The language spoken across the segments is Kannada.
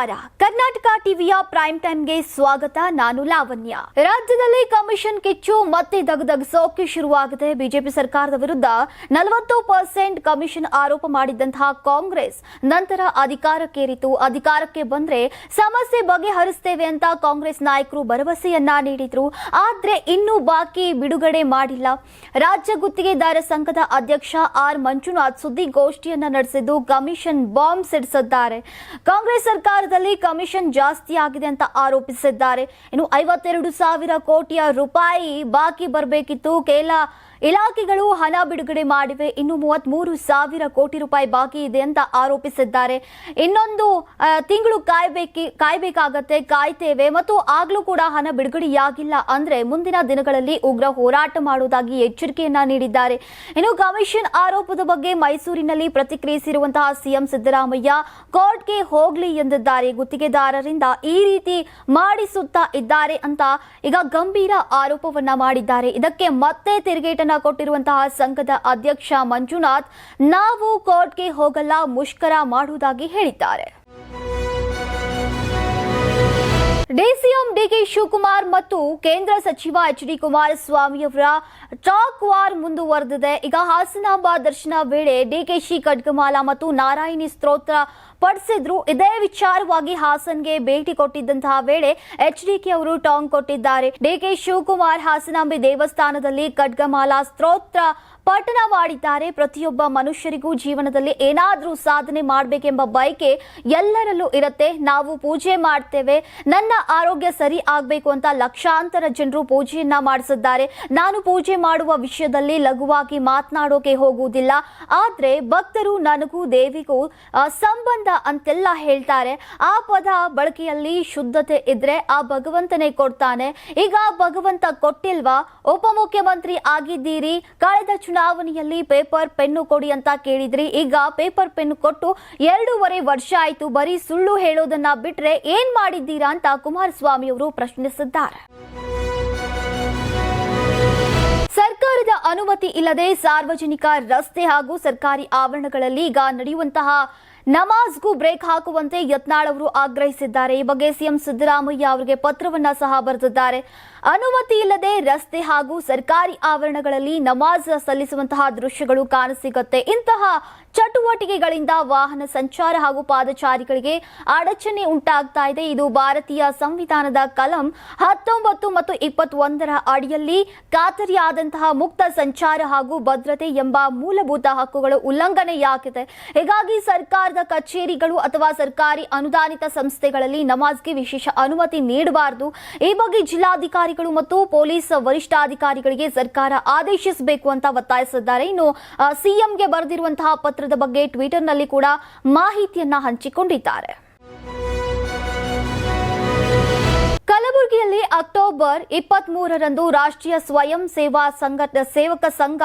ನಮಸ್ಕಾರ. ಕರ್ನಾಟಕ ಟಿವಿಯ ಪ್ರೈಮ್ ಟೈಮ್ಗೆ ಸ್ವಾಗತ. ನಾನು ಲಾವಣ್ಯ. ರಾಜ್ಯದಲ್ಲಿ ಕಮಿಷನ್ ಕಿಚ್ಚು ಮತ್ತೆ ದಗದಗಿಸೋಕೆ ಶುರುವಾಗಿದೆ. ಬಿಜೆಪಿ ಸರ್ಕಾರದ ವಿರುದ್ಧ ನಲವತ್ತು ಪರ್ಸೆಂಟ್ ಕಮಿಷನ್ ಆರೋಪ ಮಾಡಿದ್ದಂತಹ ಕಾಂಗ್ರೆಸ್ ನಂತರ ಅಧಿಕಾರಕ್ಕೇರಿತು. ಅಧಿಕಾರಕ್ಕೆ ಬಂದ್ರೆ ಸಮಸ್ಯೆ ಬಗೆಹರಿಸ್ತೇವೆ ಅಂತ ಕಾಂಗ್ರೆಸ್ ನಾಯಕರು ಭರವಸೆಯನ್ನ ನೀಡಿದ್ರು. ಆದ್ರೆ ಇನ್ನೂ ಬಾಕಿ ಬಿಡುಗಡೆ ಮಾಡಿಲ್ಲ. ರಾಜ್ಯ ಗುತ್ತಿಗೆದಾರ ಸಂಘದ ಅಧ್ಯಕ್ಷ ಆರ್ ಮಂಜುನಾಥ್ ಸುದ್ದಿಗೋಷ್ಠಿಯನ್ನ ನಡೆಸಿದ್ದು ಕಮಿಷನ್ ಬಾಂಬ್ ಸಿಡಿಸಿದ್ದಾರೆ. ಕಾಂಗ್ರೆಸ್ ಸರ್ಕಾರದಲ್ಲಿ ಕಮಿಷನ್ ಜಾಸ್ತಿ ಆಗಿದೆ ಅಂತ ಆರೋಪಿಸಿದ್ದಾರೆ. ಇನ್ನು ಐವತ್ತೆರಡು ಸಾವಿರ ಕೋಟಿಯ ರೂಪಾಯಿ ಬಾಕಿ ಬರಬೇಕಿತ್ತು. ಕೆಲ ಇಲಾಖೆಗಳು ಹಣ ಬಿಡುಗಡೆ ಮಾಡಿವೆ. ಇನ್ನು ಮೂವತ್ಮೂರು ಸಾವಿರ ಕೋಟಿ ರೂಪಾಯಿ ಬಾಕಿ ಇದೆ ಅಂತ ಆರೋಪಿಸಿದ್ದಾರೆ. ಇನ್ನೊಂದು ತಿಂಗಳು ಕಾಯ್ಬೇಕಿ, ಕಾಯ್ಬೇಕಾಗತ್ತೆ, ಕಾಯ್ತೇವೆ ಮತ್ತು ಆಗ್ಲೂ ಕೂಡ ಹಣ ಬಿಡುಗಡೆಯಾಗಿಲ್ಲ ಅಂದ್ರೆ ಮುಂದಿನ ದಿನಗಳಲ್ಲಿ ಉಗ್ರ ಹೋರಾಟ ಮಾಡುವುದಾಗಿ ಎಚ್ಚರಿಕೆಯನ್ನ ನೀಡಿದ್ದಾರೆ. ಇನ್ನು ಕಮಿಷನ್ ಆರೋಪದ ಬಗ್ಗೆ ಮೈಸೂರಿನಲ್ಲಿ ಪ್ರತಿಕ್ರಿಯಿಸಿರುವಂತಹ ಸಿಎಂ ಸಿದ್ದರಾಮಯ್ಯ, ಕೋರ್ಟ್ಗೆ ಹೋಗ್ಲಿ ಎಂದಿದ್ದಾರೆ. ಗುತ್ತಿಗೆದಾರರಿಂದ ಈ ರೀತಿ ಮಾಡಿಸುತ್ತಾ ಇದ್ದಾರೆ ಅಂತ ಈಗ ಗಂಭೀರ ಆರೋಪವನ್ನ ಮಾಡಿದ್ದಾರೆ. ಇದಕ್ಕೆ ಮತ್ತೆ ತಿರುಗೇಟನ್ನ ಕೊಟ್ಟಿರುವಂತಹ ಸಂಘದ ಅಧ್ಯಕ್ಷ ಮಂಜುನಾಥ್ ನಾವು ಕೋರ್ಟ್ಗೆ ಹೋಗಲ್ಲ ಮುಷ್ಕರ ಮಾಡುವುದಾಗಿ ಹೇಳಿದ್ದಾರೆ. ಡಿಸಿಎಂ ಡಿಕೆ ಶಿವಕುಮಾರ್ ಮತ್ತು ಕೇಂದ್ರ ಸಚಿವ ಎಚ್ ಡಿ ಕುಮಾರಸ್ವಾಮಿ ಅವರ ಟಾಕ್ ವಾರ್ ಮುಂದುವರೆದಿದೆ. ಈಗ ಹಾಸನಾಬಾದ್ ದರ್ಶನ ವೇಳೆ ಡಿಕೆಶಿ ಖಡ್ಗಮಾಲ ಮತ್ತು ನಾರಾಯಣಿ ಸ್ತೋತ್ರ ಪಡಿಸಿದ್ರು ಇದೇ ವಿಚಾರವಾಗಿ ಹಾಸನ್ಗೆ ಭೇಟಿ ಕೊಟ್ಟಿದ್ದಂತಹ ವೇಳೆ ಎಚ್ ಡಿಕೆ ಅವರು ಟಾಂಗ್ ಕೊಟ್ಟಿದ್ದಾರೆ. ಡಿಕೆ ಶಿವಕುಮಾರ್ ಹಾಸನಾಂಬೆ ದೇವಸ್ಥಾನದಲ್ಲಿ ಖಡ್ಗಮಾಲಾ ಸ್ತೋತ್ರ ಪಠಣ ಮಾಡಿದ್ದಾರೆ ಪ್ರತಿಯೊಬ್ಬ ಮನುಷ್ಯರಿಗೂ ಜೀವನದಲ್ಲಿ ಏನಾದರೂ ಸಾಧನೆ ಮಾಡಬೇಕೆಂಬ ಬಯಕೆ ಎಲ್ಲರಲ್ಲೂ ಇರುತ್ತೆ. ನಾವು ಪೂಜೆ ಮಾಡ್ತೇವೆ. ನನ್ನ ಆರೋಗ್ಯ ಸರಿ ಆಗಬೇಕು ಅಂತ ಲಕ್ಷಾಂತರ ಜನರು ಪೂಜೆಯನ್ನ ಮಾಡಿಸಿದ್ದಾರೆ. ನಾನು ಪೂಜೆ ಮಾಡುವ ವಿಷಯದಲ್ಲಿ ಲಘುವಾಗಿ ಮಾತನಾಡೋಕೆ ಹೋಗುವುದಿಲ್ಲ. ಆದರೆ ಭಕ್ತರು ನನಗೂ ದೇವಿಗೂ ಸಂಬಂಧ ಅಂತೆಲ್ಲ ಹೇಳ್ತಾರೆ. ಆ ಪದ ಬಳಕೆಯಲ್ಲಿ ಶುದ್ಧತೆ ಇದ್ರೆ ಆ ಭಗವಂತನೇ ಕೊಡ್ತಾನೆ. ಈಗ ಭಗವಂತ ಕೊಟ್ಟಿಲ್ವಾ? ಉಪಮುಖ್ಯಮಂತ್ರಿ ಆಗಿದ್ದೀರಿ. ಕಳೆದ ಚುನಾವಣೆಯಲ್ಲಿ ಪೇಪರ್ ಪೆನ್ನು ಕೊಡಿ ಅಂತ ಕೇಳಿದ್ರಿ. ಈಗ ಪೇಪರ್ ಪೆನ್ನು ಕೊಟ್ಟು ಎರಡೂವರೆ ವರ್ಷ ಆಯ್ತು. ಬರೀ ಸುಳ್ಳು ಹೇಳೋದನ್ನ ಬಿಟ್ರೆ ಏನ್ ಮಾಡಿದ್ದೀರಾ ಅಂತ ಕುಮಾರಸ್ವಾಮಿ ಅವರು ಪ್ರಶ್ನಿಸಿದ್ದಾರೆ. ಸರ್ಕಾರದ ಅನುಮತಿ ಇಲ್ಲದೆ ಸಾರ್ವಜನಿಕ ರಸ್ತೆ ಹಾಗೂ ಸರ್ಕಾರಿ ಆವರಣಗಳಲ್ಲಿ ಈಗ ನಡೆಯುವಂತಹ ನಮಾಜ್ಗೂ ಬ್ರೇಕ್ ಹಾಕುವಂತೆ ಯತ್ನಾಳ್ ಅವರು ಆಗ್ರಹಿಸಿದ್ದಾರೆ. ಈ ಬಗ್ಗೆ ಸಿಎಂ ಸಿದ್ದರಾಮಯ್ಯ ಅವರಿಗೆ ಪತ್ರವನ್ನ ಸಹ ಬರೆದಿದ್ದಾರೆ. ಅನುಮತಿ ಇಲ್ಲದೆ ರಸ್ತೆ ಹಾಗೂ ಸರ್ಕಾರಿ ಆವರಣಗಳಲ್ಲಿ ನಮಾಜ್ ಸಲ್ಲಿಸುವಂತಹ ದೃಶ್ಯಗಳು ಕಾಣಸಿಗುತ್ತೆ. ಇಂತಹ ಚಟುವಟಿಕೆಗಳಿಂದ ವಾಹನ ಸಂಚಾರ ಹಾಗೂ ಪಾದಚಾರಿಗಳಿಗೆ ಅಡಚಣೆ ಉಂಟಾಗ್ತಾ ಇದೆ. ಇದು ಭಾರತೀಯ ಸಂವಿಧಾನದ ಕಲಂ ಹತ್ತೊಂಬತ್ತು ಮತ್ತು ಇಪ್ಪತ್ತೊಂದರ ಅಡಿಯಲ್ಲಿ ಖಾತರಿಯಾದಂತಹ ಮುಕ್ತ ಸಂಚಾರ ಹಾಗೂ ಭದ್ರತೆ ಎಂಬ ಮೂಲಭೂತ ಹಕ್ಕುಗಳು ಉಲ್ಲಂಘನೆಯಾಗಿದೆ. ಹೀಗಾಗಿ ಸರ್ಕಾರದ ಕಚೇರಿಗಳು ಅಥವಾ ಸರ್ಕಾರಿ ಅನುದಾನಿತ ಸಂಸ್ಥೆಗಳಲ್ಲಿ ನಮಾಜ್ಗೆ ವಿಶೇಷ ಅನುಮತಿ ನೀಡಬಾರದು. ಈ ಬಗ್ಗೆ ಜಿಲ್ಲಾಧಿಕಾರಿಗಳು ಮತ್ತು ಪೊಲೀಸ್ ವರಿಷ್ಠಾಧಿಕಾರಿಗಳಿಗೆ ಸರ್ಕಾರ ಆದೇಶಿಸಬೇಕು ಅಂತ ಒತ್ತಾಯಿಸಿದ್ದಾರೆ. ಇನ್ನು ಸಿಎಂಗೆ ಬರೆದಿರುವಂತಹ ಪತ್ರದ ಬಗ್ಗೆ ಟ್ವಿಟರ್ನಲ್ಲಿ ಕೂಡ ಮಾಹಿತಿಯನ್ನ ಹಂಚಿಕೊಂಡಿದ್ದಾರೆ. ಕಲಬುರಗಿಯಲ್ಲಿ ಅಕ್ಟೋಬರ್ ಇಪ್ಪತ್ತ್ ಮೂರರಂದು ರಾಷ್ಟ್ರೀಯ ಸ್ವಯಂ ಸೇವಾ ಸಂಘ ಸೇವಕ ಸಂಘ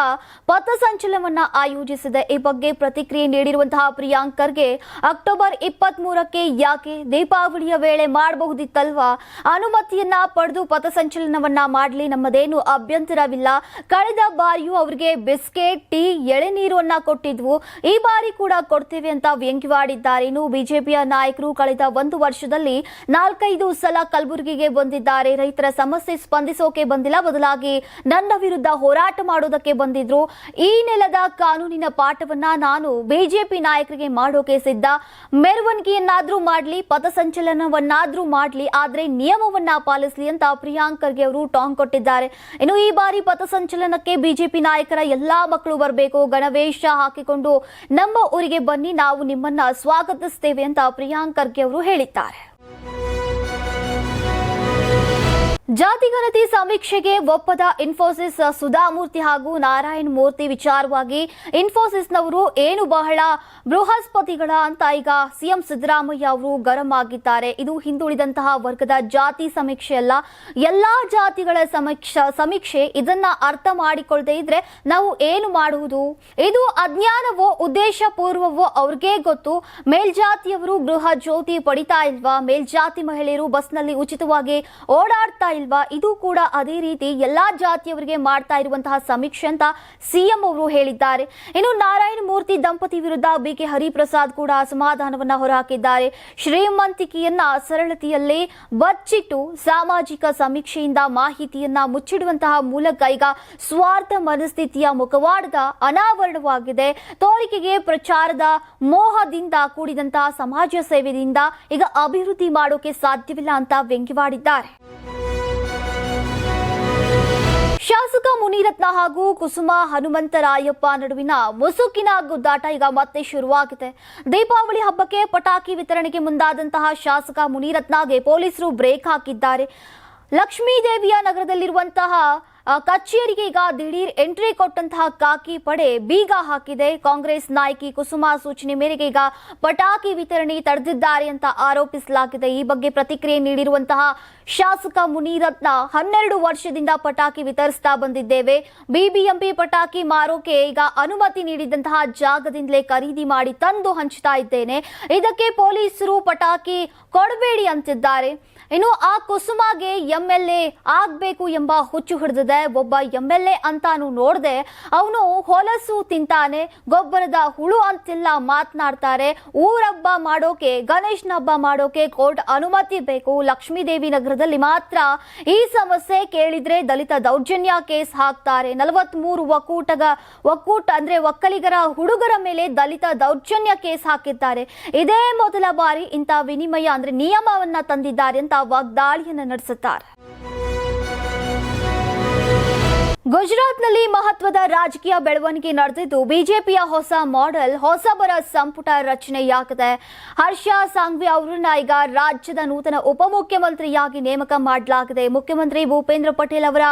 ಪಥಸಂಚಲನವನ್ನು ಆಯೋಜಿಸಿದೆ. ಈ ಬಗ್ಗೆ ಪ್ರತಿಕ್ರಿಯೆ ನೀಡಿರುವಂತಹ ಪ್ರಿಯಾಂಕ್ ಖರ್ಗೆ, ಅಕ್ಟೋಬರ್ ಇಪ್ಪತ್ತ್ ಮೂರಕ್ಕೆ ಯಾಕೆ ದೀಪಾವಳಿಯ ವೇಳೆ ಮಾಡಬಹುದಿತ್ತಲ್ವಾ? ಅನುಮತಿಯನ್ನ ಪಡೆದು ಪಥಸಂಚಲನವನ್ನ ಮಾಡಲಿ ನಮ್ಮದೇನು ಅಭ್ಯಂತರವಿಲ್ಲ. ಕಳೆದ ಬಾರಿಯೂ ಅವರಿಗೆ ಬಿಸ್ಕೆಟ್, ಟೀ, ಎಳೆನೀರನ್ನ ಕೊಟ್ಟಿದ್ವು. ಈ ಬಾರಿ ಕೂಡ ಕೊಡ್ತೇವೆ ಅಂತ ವ್ಯಂಗ್ಯವಾಡಿದ್ದಾರೆ. ಬಿಜೆಪಿಯ ನಾಯಕರು ಕಳೆದ ಒಂದು ವರ್ಷದಲ್ಲಿ ನಾಲ್ಕೈದು ಸಲ ಕಲಬುರಗಿಗೆ ಬಂದಿದ್ದಾರೆ. ರೈತರ ಸಮಸ್ಯೆ ಸ್ಪಂದಿಸೋಕೆ ಬಂದಿಲ್ಲ. ಬದಲಾಗಿ ನನ್ನ ವಿರುದ್ಧ ಹೋರಾಟ ಮಾಡೋದಕ್ಕೆ ಬಂದಿದ್ರು. ಈ ನೆಲದ ಕಾನೂನಿನ ಪಾಠವನ್ನ ನಾನು ಬಿಜೆಪಿ ನಾಯಕರಿಗೆ ಮಾಡೋಕೆ ಸಿದ್ಧ. ಮೆರವಣಿಗೆಯನ್ನಾದ್ರೂ ಮಾಡ್ಲಿ, ಪಥಸಂಚಲನವನ್ನಾದ್ರೂ ಮಾಡ್ಲಿ, ಆದ್ರೆ ನಿಯಮವನ್ನ ಪಾಲಿಸಲಿ ಅಂತ ಪ್ರಿಯಾಂಕ್ ಖರ್ಗೆ ಅವರು ಟಾಂಗ್ ಕೊಟ್ಟಿದ್ದಾರೆ. ಇನ್ನು ಈ ಬಾರಿ ಪಥಸಂಚಲನಕ್ಕೆ ಬಿಜೆಪಿ ನಾಯಕರ ಎಲ್ಲಾ ಮಕ್ಕಳು ಬರಬೇಕು. ಗಣವೇಶ ಹಾಕಿಕೊಂಡು ನಮ್ಮ ಊರಿಗೆ ಬನ್ನಿ. ನಾವು ನಿಮ್ಮನ್ನ ಸ್ವಾಗತಿಸ್ತೇವೆ ಅಂತ ಪ್ರಿಯಾಂಕ್ ಖರ್ಗೆ ಅವರು ಹೇಳಿದ್ದಾರೆ. ಜಾತಿ ಗಣತಿ ಸಮೀಕ್ಷೆಗೆ ಒಪ್ಪದ ಇನ್ಫೋಸಿಸ್ ಸುಧಾಮೂರ್ತಿ ಹಾಗೂ ನಾರಾಯಣ್ ಮೂರ್ತಿ ವಿಚಾರವಾಗಿ ಇನ್ಫೋಸಿಸ್ನವರು ಏನು ಬಹಳ ಬೃಹಸ್ಪತಿಗಳ ಅಂತ ಈಗ ಸಿಎಂ ಸಿದ್ದರಾಮಯ್ಯ ಅವರು ಗರಂ ಆಗಿದ್ದಾರೆ. ಇದು ಹಿಂದುಳಿದಂತಹ ವರ್ಗದ ಜಾತಿ ಸಮೀಕ್ಷೆ ಅಲ್ಲ. ಎಲ್ಲಾ ಜಾತಿಗಳ ಸಮೀಕ್ಷ, ಸಮೀಕ್ಷೆ ಇದನ್ನ ಅರ್ಥ ಮಾಡಿಕೊಳ್ಳದೆ ಇದ್ರೆ ನಾವು ಏನು ಮಾಡುವುದು? ಇದು ಅಜ್ಞಾನವೋ ಉದ್ದೇಶ ಪೂರ್ವವೋ ಅವ್ರಿಗೆ ಗೊತ್ತು. ಮೇಲ್ಜಾತಿಯವರು ಗೃಹ ಜ್ಯೋತಿ ಪಡಿತಾ ಇಲ್ವಾ? ಮೇಲ್ಜಾತಿ ಮಹಿಳೆಯರು ಬಸ್ನಲ್ಲಿ ಉಚಿತವಾಗಿ ಓಡಾಡ್ತಾ ಇಲ್ವಾ? ಇದು ಕೂಡ ಅದೇ ರೀತಿ ಎಲ್ಲಾ ಜಾತಿಯವರಿಗೆ ಮಾಡ್ತಾ ಇರುವಂತಹ ಸಮೀಕ್ಷೆ ಅಂತ ಸಿಎಂ ಅವರು ಹೇಳಿದ್ದಾರೆ. ಇನ್ನು ನಾರಾಯಣ ಮೂರ್ತಿ ದಂಪತಿ ವಿರುದ್ಧ ಬಿಕೆ ಹರಿಪ್ರಸಾದ್ ಕೂಡ ಅಸಮಾಧಾನವನ್ನ ಹೊರಹಾಕಿದ್ದಾರೆ. ಶ್ರೀಮಂತಿಕೆಯನ್ನ ಸರಳತೆಯಲ್ಲೇ ಬಚ್ಚಿಟ್ಟು ಸಾಮಾಜಿಕ ಸಮೀಕ್ಷೆಯಿಂದ ಮಾಹಿತಿಯನ್ನ ಮುಚ್ಚಿಡುವಂತಹ ಮೂಲಕ ಈಗ ಸ್ವಾರ್ಥ ಮನಸ್ಥಿತಿಯ ಮುಖವಾಡದ ಅನಾವರಣವಾಗಿದೆ. ತೋರಿಕೆಗೆ ಪ್ರಚಾರದ ಮೋಹದಿಂದ ಕೂಡಿದಂತಹ ಸಮಾಜ ಸೇವೆಯಿಂದ ಈಗ ಅಭಿವೃದ್ಧಿ ಮಾಡೋಕೆ ಸಾಧ್ಯವಿಲ್ಲ ಅಂತ ವ್ಯಂಗ್ಯವಾಡಿದ್ದಾರೆ. ಶಾಸಕ ಮುನಿರತ್ನ ಹಾಗೂ ಕುಸುಮ ಹನುಮಂತರಾಯಪ್ಪ ನಡುವಿನ ಮುಸುಕಿನ ಗುದ್ದಾಟ ಈಗ ಮತ್ತೆ ಶುರುವಾಗಿದೆ. ದೀಪಾವಳಿ ಹಬ್ಬಕ್ಕೆ ಪಟಾಕಿ ವಿತರಣೆಗೆ ಮುಂದಾದಂತಹ ಶಾಸಕ ಮುನಿರತ್ನಗೆ ಪೊಲೀಸರು ಬ್ರೇಕ್ ಹಾಕಿದ್ದಾರೆ. ಲಕ್ಷ್ಮೀದೇವಿಯ ನಗರದಲ್ಲಿರುವಂತಹ ಕಚೇರಿಗೆ ಈಗ ದಿಢೀರ್ ಎಂಟ್ರಿ ಕೊಟ್ಟಂತಹ ಕಾಕಿ ಪಡೆ ಬೀಗ ಹಾಕಿದೆ. ಕಾಂಗ್ರೆಸ್ ನಾಯಕಿ ಕುಸುಮಾ ಸೂಚನೆ ಮೇರೆಗೆ ಈಗ ಪಟಾಕಿ ವಿತರಣೆ ತಡೆದಿದ್ದಾರೆ ಅಂತ ಆರೋಪಿಸಲಾಗಿದೆ. ಈ ಬಗ್ಗೆ ಪ್ರತಿಕ್ರಿಯೆ ನೀಡಿರುವಂತಹ ಶಾಸಕ ಮುನಿರತ್ನ ಹನ್ನೆರಡು ವರ್ಷದಿಂದ ಪಟಾಕಿ ವಿತರಿಸ್ತಾ ಬಂದಿದ್ದೇವೆ. ಬಿಬಿಎಂಪಿ ಪಟಾಕಿ ಮಾರೋಕೆ ಈಗ ಅನುಮತಿ ನೀಡಿದಂತಹ ಜಾಗದಿಂದಲೇ ಖರೀದಿ ಮಾಡಿ ತಂದು ಹಂಚ್ತಾ ಇದ್ದೇನೆ. ಇದಕ್ಕೆ ಪೊಲೀಸರು ಪಟಾಕಿ ಕೊಡಬೇಡಿ ಅಂತಿದ್ದಾರೆ. ಇನ್ನು ಆ ಕುಸುಮಾಗೆ ಎಂಎಲ್ಎ ಆಗ್ಬೇಕು ಎಂಬ ಹುಚ್ಚು ಹಿಡಿದಿದೆ. ಒಬ್ಬ ಎಂ ಎಲ್ ಎ ಅಂತಾನು ನೋಡ್ದೆ ಅವನು ಹೊಲಸು ತಿಂತಾನೆ, ಗೊಬ್ಬರದ ಹುಳು ಅಂತೆಲ್ಲ ಮಾತನಾಡ್ತಾರೆ. ಊರಬ್ಬ ಮಾಡೋಕೆ ಗಣೇಶನ ಹಬ್ಬ ಮಾಡೋಕೆ ಕೋರ್ಟ್ ಅನುಮತಿ ಬೇಕು. ಲಕ್ಷ್ಮೀದೇವಿ ನಗರದಲ್ಲಿ ಮಾತ್ರ ಈ ಸಮಸ್ಯೆ ಕೇಳಿದ್ರೆ ದಲಿತ ದೌರ್ಜನ್ಯ ಕೇಸ್ ಹಾಕ್ತಾರೆ. ನಲವತ್ಮೂರು ಒಕ್ಕೂಟಗ, ಒಕ್ಕೂಟ ಅಂದ್ರೆ ಒಕ್ಕಲಿಗರ ಹುಡುಗರ ಮೇಲೆ ದಲಿತ ದೌರ್ಜನ್ಯ ಕೇಸ್ ಹಾಕಿದ್ದಾರೆ. ಇದೇ ಮೊದಲ ಬಾರಿ ಇಂಥ ವಿನಿಮಯ ಅಂದ್ರೆ ನಿಯಮವನ್ನ ತಂದಿದ್ದಾರೆ ಅಂತ ವಾಗ್ದಾಳಿಯನ್ನ ನಡೆಸುತ್ತಾರೆ. ಗುಜರಾತ್ನಲ್ಲಿ ಮಹತ್ವದ ರಾಜಕೀಯ ಬೆಳವಣಿಗೆ ನಡೆದಿದ್ದು, ಬಿಜೆಪಿಯ ಹೊಸ ಮಾಡೆಲ್ ಹೊಸಬರ ಸಂಪುಟ ರಚನೆಯಾಗಿದೆ ಹರ್ಷ ಸಾಂಗ್ವಿ ಅವರನ್ನ ಈಗ ರಾಜ್ಯದ ನೂತನ ಉಪಮುಖ್ಯಮಂತ್ರಿಯಾಗಿ ನೇಮಕ ಮಾಡಲಾಗಿದೆ. ಮುಖ್ಯಮಂತ್ರಿ ಭೂಪೇಂದ್ರ ಪಟೇಲ್ ಅವರ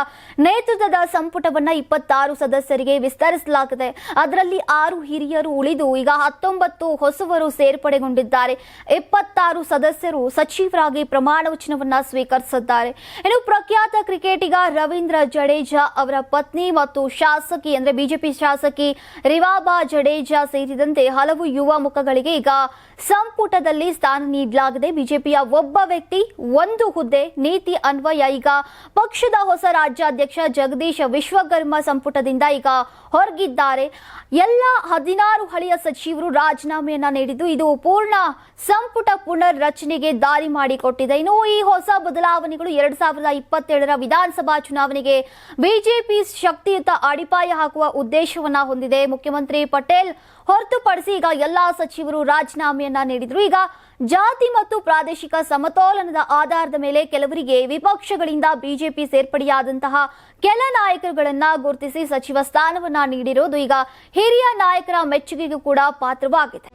ನೇತೃತ್ವದ ಸಂಪುಟವನ್ನ ಇಪ್ಪತ್ತಾರು ಸದಸ್ಯರಿಗೆ ವಿಸ್ತರಿಸಲಾಗಿದೆ. ಅದರಲ್ಲಿ ಆರು ಹಿರಿಯರು ಉಳಿದು ಈಗ ಹತ್ತೊಂಬತ್ತು ಹೊಸವರು ಸೇರ್ಪಡೆಗೊಂಡಿದ್ದಾರೆ. ಇಪ್ಪತ್ತಾರು ಸದಸ್ಯರು ಸಚಿವರಾಗಿ ಪ್ರಮಾಣ ವಚನವನ್ನ ಸ್ವೀಕರಿಸಿದ್ದಾರೆ. ಇನ್ನು ಪ್ರಖ್ಯಾತ ಕ್ರಿಕೆಟಿಗ ರವೀಂದ್ರ ಜಡೇಜಾ ಅವರ ಪತ್ನಿ ಮತ್ತು ಶಾಸಕಿ, ಅಂದ್ರೆ ಬಿಜೆಪಿ ಶಾಸಕಿ ರಿವಾಬಾ ಜಡೇಜಾ ಸೇರಿದಂತೆ ಹಲವು ಯುವ ಮುಖಗಳಿಗೆ ಈಗ ಸಂಪುಟದಲ್ಲಿ ಸ್ಥಾನ ನೀಡಲಾಗಿದೆ. ಬಿಜೆಪಿಯ ಒಬ್ಬ ವ್ಯಕ್ತಿ, ಒಂದು ಹುದ್ದೆ, ನೀತಿ ಅನ್ವಯ. ಈಗ ಪಕ್ಷದ ಹೊಸ ರಾಜ್ಯಾಧ್ಯಕ್ಷ ಜಗದೀಶ್ ವಿಶ್ವಕರ್ಮ ಸಂಪುಟದಿಂದ ಈಗ ಹೊರಗಿದ್ದಾರೆ. ಎಲ್ಲ ಹದಿನಾರು ಹಳೆಯ ಸಚಿವರು ರಾಜೀನಾಮೆಯನ್ನ ನೀಡಿದ್ದು, ಇದು ಪೂರ್ಣ ಸಂಪುಟ ಪುನರ್ ರಚನೆಗೆ ದಾರಿ ಮಾಡಿಕೊಟ್ಟಿದೆ. ಇನ್ನು ಈ ಹೊಸ ಬದಲಾವಣೆಗಳು ಎರಡ್ ಸಾವಿರದ ಇಪ್ಪತ್ತೇಳರ ವಿಧಾನಸಭಾ ಚುನಾವಣೆಗೆ ಬಿಜೆಪಿ ಶಕ್ತಿಯುತ ಅಡಿಪಾಯ ಹಾಕುವ ಉದ್ದೇಶವನ್ನ ಹೊಂದಿದೆ. ಮುಖ್ಯಮಂತ್ರಿ ಪಟೇಲ್ ಹೊರತುಪಡಿಸಿ ಈಗ ಎಲ್ಲಾ ಸಚಿವರು ರಾಜೀನಾಮೆಯನ್ನ ನೀಡಿದ್ರು. ಈಗ ಜಾತಿ ಮತ್ತು ಪ್ರಾದೇಶಿಕ ಸಮತೋಲನದ ಆಧಾರದ ಮೇಲೆ ಕೆಲವರಿಗೆ ವಿಪಕ್ಷಗಳಿಂದ ಬಿಜೆಪಿ ಸೇರ್ಪಡೆಯಾದಂತಹ ಕೆಲ ನಾಯಕರುಗಳನ್ನ ಗುರುತಿಸಿ ಸಚಿವ ಸ್ಥಾನವನ್ನ ನೀಡಿರೋದು ಈಗ ಹಿರಿಯ ನಾಯಕರ ಮೆಚ್ಚುಗೆಗೂ ಕೂಡ ಪಾತ್ರವಾಗಿದೆ.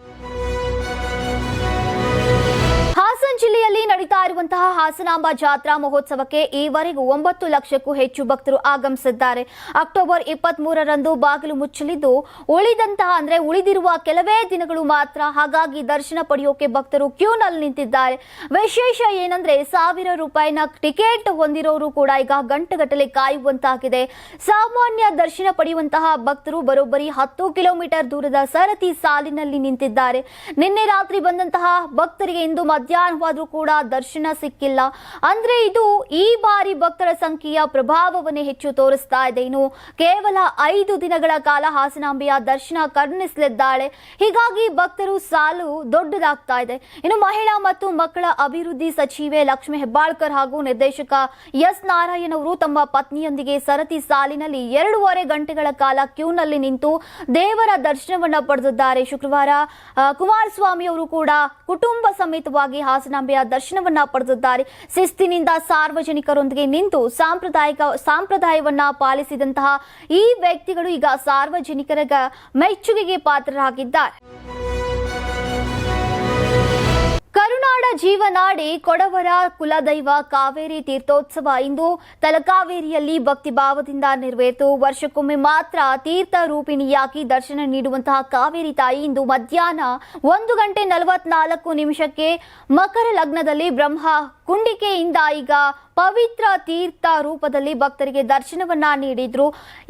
ನಡೀತಾ ಇರುವಂತಹ ಹಾಸನಾಂಬ ಜಾತ್ರಾ ಮಹೋತ್ಸವಕ್ಕೆ ಈವರೆಗೂ ಒಂಬತ್ತು ಲಕ್ಷಕ್ಕೂ ಹೆಚ್ಚು ಭಕ್ತರು ಆಗಮಿಸಿದ್ದಾರೆ. ಅಕ್ಟೋಬರ್ ಇಪ್ಪತ್ತ್ ಮೂರರಂದು ಬಾಗಿಲು ಮುಚ್ಚಲಿದ್ದು, ಉಳಿದಂತಹ ಅಂದ್ರೆ ಉಳಿದಿರುವ ಕೆಲವೇ ದಿನಗಳು ಮಾತ್ರ ಹಾಗಾಗಿ ದರ್ಶನ ಪಡೆಯೋಕೆ ಭಕ್ತರು ಕ್ಯೂನಲ್ಲಿ ನಿಂತಿದ್ದಾರೆ. ವಿಶೇಷ ಏನಂದ್ರೆ ಸಾವಿರ ರೂಪಾಯಿನ ಟಿಕೆಟ್ ಹೊಂದಿರೋರು ಕೂಡ ಈಗ ಗಂಟೆಗಟ್ಟಲೆ ಕಾಯುವಂತಾಗಿದೆ. ಸಾಮಾನ್ಯ ದರ್ಶನ ಪಡೆಯುವಂತಹ ಭಕ್ತರು ಬರೋಬ್ಬರಿ ಹತ್ತು ಕಿಲೋಮೀಟರ್ ದೂರದ ಸರತಿ ಸಾಲಿನಲ್ಲಿ ನಿಂತಿದ್ದಾರೆ. ನಿನ್ನೆ ರಾತ್ರಿ ಬಂದಂತಹ ಭಕ್ತರಿಗೆ ಇಂದು ಮಧ್ಯಾಹ್ನವಾದರೂ ಕೂಡ ದರ್ಶನ ಸಿಕ್ಕಿಲ್ಲ. ಅಂದ್ರೆ ಇದು ಈ ಬಾರಿ ಭಕ್ತರ ಸಂಖ್ಯೆಯ ಪ್ರಭಾವವನ್ನೇ ಹೆಚ್ಚು ತೋರಿಸ್ತಾ ಇದೆ. ಇನ್ನು ಕೇವಲ ಐದು ದಿನಗಳ ಕಾಲ ಹಾಸನಾಂಬೆಯ ದರ್ಶನ ಕರುಣಿಸಲಿದ್ದಾಳೆ. ಹೀಗಾಗಿ ಭಕ್ತರು ಸಾಲು ದೊಡ್ಡದಾಗ್ತಾ ಇದೆ. ಇನ್ನು ಮಹಿಳಾ ಮತ್ತು ಮಕ್ಕಳ ಅಭಿವೃದ್ಧಿ ಸಚಿವೆ ಲಕ್ಷ್ಮಿ ಹೆಬ್ಬಾಳ್ಕರ್ ಹಾಗೂ ನಿರ್ದೇಶಕ ಎಸ್ ನಾರಾಯಣ್ ಅವರು ತಮ್ಮ ಪತ್ನಿಯೊಂದಿಗೆ ಸರತಿ ಸಾಲಿನಲ್ಲಿ ಎರಡೂವರೆ ಗಂಟೆಗಳ ಕಾಲ ಕ್ಯೂನಲ್ಲಿ ನಿಂತು ದೇವರ ದರ್ಶನವನ್ನ ಪಡೆದಿದ್ದಾರೆ. ಶುಕ್ರವಾರ ಕುಮಾರಸ್ವಾಮಿ ಅವರು ಕೂಡ ಕುಟುಂಬ ಸಮೇತವಾಗಿ ಹಾಸನಾಂಬೆಯ ದರ್ಶನವನ್ನ ಪಡೆದಿದ್ದಾರೆ ಶಿಸ್ತಿನಿಂದ ಸಾರ್ವಜನಿಕರೊಂದಿಗೆ ನಿಂತು ಸಾಂಪ್ರದಾಯಿಕ ಸಾಂಪ್ರದಾಯವನ್ನ ಪಾಲಿಸಿದಂತಹ ಈ ವ್ಯಕ್ತಿಗಳು ಈಗ ಸಾರ್ವಜನಿಕರ ಮೆಚ್ಚುಗೆಗೆ ಪಾತ್ರರಾಗಿದ್ದಾರೆ. ಕರುನಾಡ ಜೀವನಾಡಿ ಕೊಡವರ ಕುಲದೈವ ಕಾವೇರಿ ತೀರ್ಥೋತ್ಸವ ಇಂದು ತಲಕಾವೇರಿಯಲ್ಲಿ ಭಕ್ತಿ ಭಾವದಿಂದ ನೆರವೇರಿತು. ವರ್ಷಕ್ಕೊಮ್ಮೆ ಮಾತ್ರ ತೀರ್ಥ ರೂಪಿಣಿಯಾಗಿ ದರ್ಶನ ನೀಡುವಂತಹ ಕಾವೇರಿ ತಾಯಿ ಇಂದು ಮಧ್ಯಾಹ್ನ ಒಂದು ಗಂಟೆ ನಲವತ್ನಾಲ್ಕು ನಿಮಿಷಕ್ಕೆ ಮಕರ ಲಗ್ನದಲ್ಲಿ ಬ್ರಹ್ಮ ಕುಂಡಿಕೆಯಿಂದ ಈಗ ಪವಿತ್ರ ತೀರ್ಥ ರೂಪದಲ್ಲಿ ಭಕ್ತರಿಗೆ ದರ್ಶನವನ್ನ ನೀಡಿದ್ರು.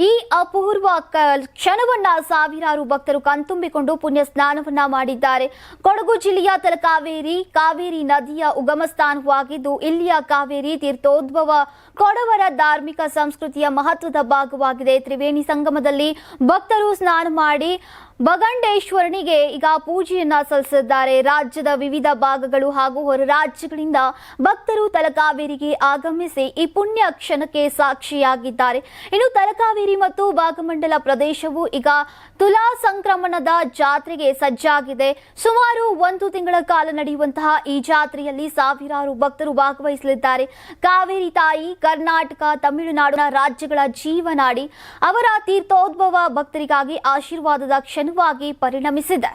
ಈ ಅಪೂರ್ವ ಕ್ಷಣವನ್ನ ಸಾವಿರಾರು ಭಕ್ತರು ಕಣ್ತುಂಬಿಕೊಂಡು ಪುಣ್ಯ ಸ್ನಾನವನ್ನ ಮಾಡಿದ್ದಾರೆ. ಕೊಡಗು ಜಿಲ್ಲೆಯ ತಲಕಾವೇರಿ, ಕಾವೇರಿ ನದಿಯ ಉಗಮ ಸ್ಥಾನವಾಗಿದ್ದು ಇಲ್ಲಿಯ ಕಾವೇರಿ ತೀರ್ಥೋದ್ಭವ ಕೊಡವರ ಧಾರ್ಮಿಕ ಸಂಸ್ಕೃತಿಯ ಮಹತ್ವದ ಭಾಗವಾಗಿದೆ. ತ್ರಿವೇಣಿ ಸಂಗಮದಲ್ಲಿ ಭಕ್ತರು ಸ್ನಾನ ಮಾಡಿ ಬಗಂಡೇಶ್ವರನಿಗೆ ಈಗ ಪೂಜೆಯನ್ನ ಸಲ್ಲಿಸಿದ್ದಾರೆ. ರಾಜ್ಯದ ವಿವಿಧ ಭಾಗಗಳು ಹಾಗೂ ಹೊರ ರಾಜ್ಯಗಳಿಂದ ಭಕ್ತರು ತಲಕಾವೇರಿಗೆ ಆಗಮಿಸಿ ಈ ಪುಣ್ಯ ಕ್ಷಣಕ್ಕೆ ಸಾಕ್ಷಿಯಾಗಿದ್ದಾರೆ. ಇನ್ನು ತಲಕಾವೇರಿ ಮತ್ತು ಭಾಗಮಂಡಲ ಪ್ರದೇಶವು ಈಗ ತುಲಾ ಸಂಕ್ರಮಣದ ಜಾತ್ರೆಗೆ ಸಜ್ಜಾಗಿದೆ. ಸುಮಾರು ಒಂದು ತಿಂಗಳ ಕಾಲ ನಡೆಯುವಂತಹ ಈ ಜಾತ್ರೆಯಲ್ಲಿ ಸಾವಿರಾರು ಭಕ್ತರು ಭಾಗವಹಿಸಲಿದ್ದಾರೆ. ಕಾವೇರಿ ತಾಯಿ, ಕರ್ನಾಟಕ ತಮಿಳುನಾಡಿನ ರಾಜ್ಯಗಳ ಜೀವನಾಡಿ ಅವರ ತೀರ್ಥೋದ್ಭವ ಭಕ್ತರಿಗಾಗಿ ಆಶೀರ್ವಾದದ ಕ್ಷಣವಾಗಿ ಪರಿಣಮಿಸಿದೆ.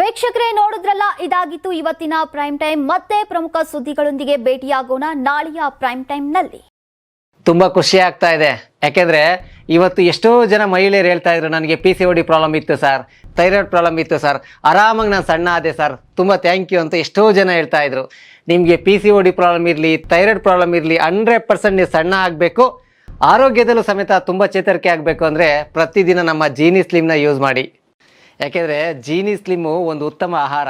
ವೀಕ್ಷಕರೇ ನೋಡಿದ್ರಲ್ಲ, ಇದಾಗಿತ್ತು ಇವತ್ತಿನ ಪ್ರೈಮ್ ಟೈಮ್. ಮತ್ತೆ ಪ್ರಮುಖ ಸುದ್ದಿಗಳೊಂದಿಗೆ ಭೇಟಿಯಾಗೋಣ ನಾಳೆಯ ಪ್ರೈಮ್ ಟೈಮ್ನಲ್ಲಿ ತುಂಬಾ ಖುಷಿ ಆಗ್ತಾ ಇದೆ. ಯಾಕೆಂದ್ರೆ ಇವತ್ತು ಎಷ್ಟೋ ಜನ ಮಹಿಳೆಯರು ಹೇಳ್ತಾ ಇದ್ರು, ನನಗೆ ಪಿ ಸಿ ಒ ಪ್ರಾಬ್ಲಮ್ ಇತ್ತು ಸರ್ ಥೈರಾಯ್ಡ್ ಪ್ರಾಬ್ಲಮ್ ಇತ್ತು ಸರ್ ಆರಾಮಾಗಿ ನಾನು ಸಣ್ಣ ಆದೆ ಸರ್ ತುಂಬ ಥ್ಯಾಂಕ್ ಯು ಅಂತ ಎಷ್ಟೋ ಜನ ಹೇಳ್ತಾ ಇದ್ರು. ನಿಮಗೆ ಪಿ ಸಿ ಒ ಪ್ರಾಬ್ಲಮ್ ಇರಲಿ ಥೈರಾಯ್ಡ್ ಪ್ರಾಬ್ಲಮ್ ಇರಲಿ ಹಂಡ್ರೆಡ್ ಪರ್ಸೆಂಟ್ ನೀವು ಸಣ್ಣ ಆಗಬೇಕು. ಆರೋಗ್ಯದಲ್ಲೂ ಸಮೇತ ತುಂಬ ಚೇತರಿಕೆ ಆಗಬೇಕು ಅಂದರೆ ಪ್ರತಿದಿನ ನಮ್ಮ ಜೀನಿ ಸ್ಲಿಮ್ನ ಯೂಸ್ ಮಾಡಿ. ಯಾಕೆಂದರೆ ಜೀನಿ ಸ್ಲಿಮ್ಮು ಒಂದು ಉತ್ತಮ ಆಹಾರ.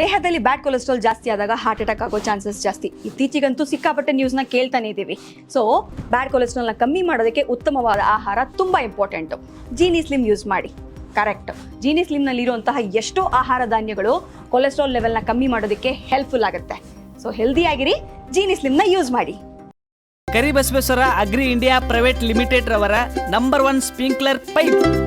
ದೇಹದಲ್ಲಿ ಬ್ಯಾಡ್ ಕೊಲೆಸ್ಟ್ರಾಲ್ ಜಾಸ್ತಿ ಆದಾಗ ಹಾರ್ಟ್ ಅಟ್ಯಾಕ್ ಆಗೋ ಚಾನ್ಸಸ್ ಜಾಸ್ತಿ. ಇತ್ತೀಚೆಗಂತೂ ಸಿಕ್ಕಾಪಟ್ಟೆ ನ್ಯೂಸ್ನ ಕೇಳ್ತಾನೆ ಇದ್ದೀವಿ ಸೊ ಬ್ಯಾಡ್ ಕೊಲೆಸ್ಟ್ರಾಲ್ನ ಕಮ್ಮಿ ಮಾಡೋದಕ್ಕೆ ಉತ್ತಮವಾದ ಆಹಾರ ತುಂಬ ಇಂಪಾರ್ಟೆಂಟು ಜೀನಿ ಸ್ಲಿಮ್ ಯೂಸ್ ಮಾಡಿ. ಕರೆಕ್ಟ್ ಜೀನಿ ಸ್ಲಿಮ್ನಲ್ಲಿರುವಂತಹ ಎಷ್ಟೋ ಆಹಾರ ಧಾನ್ಯಗಳು ಕೊಲೆಸ್ಟ್ರಾಲ್ ಲೆವೆಲ್ನ ಕಮ್ಮಿ ಮಾಡೋದಕ್ಕೆ ಹೆಲ್ಪ್ಫುಲ್ ಆಗುತ್ತೆ. ಸೊ ಹೆಲ್ದಿ ಆಗಿರಿ, ಜೀನಿ ಸ್ಲಿಮ್ನ ಯೂಸ್ ಮಾಡಿ. Karibasaveshwara Agri India Private Limited ರವರ ನಂಬರ್ ಒನ್ ಸ್ಪಿಂಕ್ಲರ್ ಪೈಪ್.